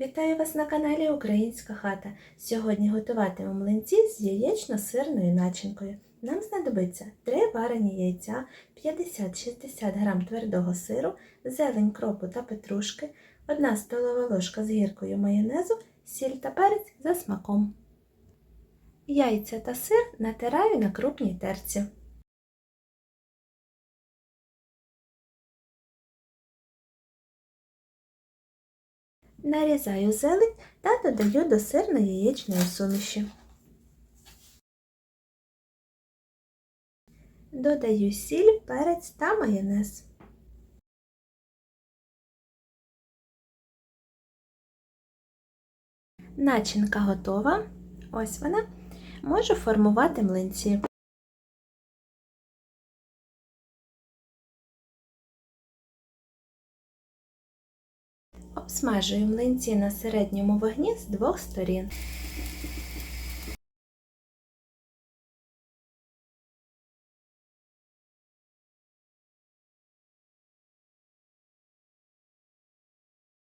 Вітаю вас на каналі Українська хата. Сьогодні готуватимемо млинці з яєчно-сирною начинкою. Нам знадобиться 3 варені яйця, 50-60 г твердого сиру, зелень кропу та петрушки, 1 столова ложка з гіркою майонезу, сіль та перець за смаком. Яйця та сир натираю на крупній терці. Нарізаю зелень та додаю до сирно-яєчної суміші. Додаю сіль, перець та майонез. Начинка готова. Ось вона. Можу формувати млинці. Обсмажую млинці на середньому вогні з двох сторін.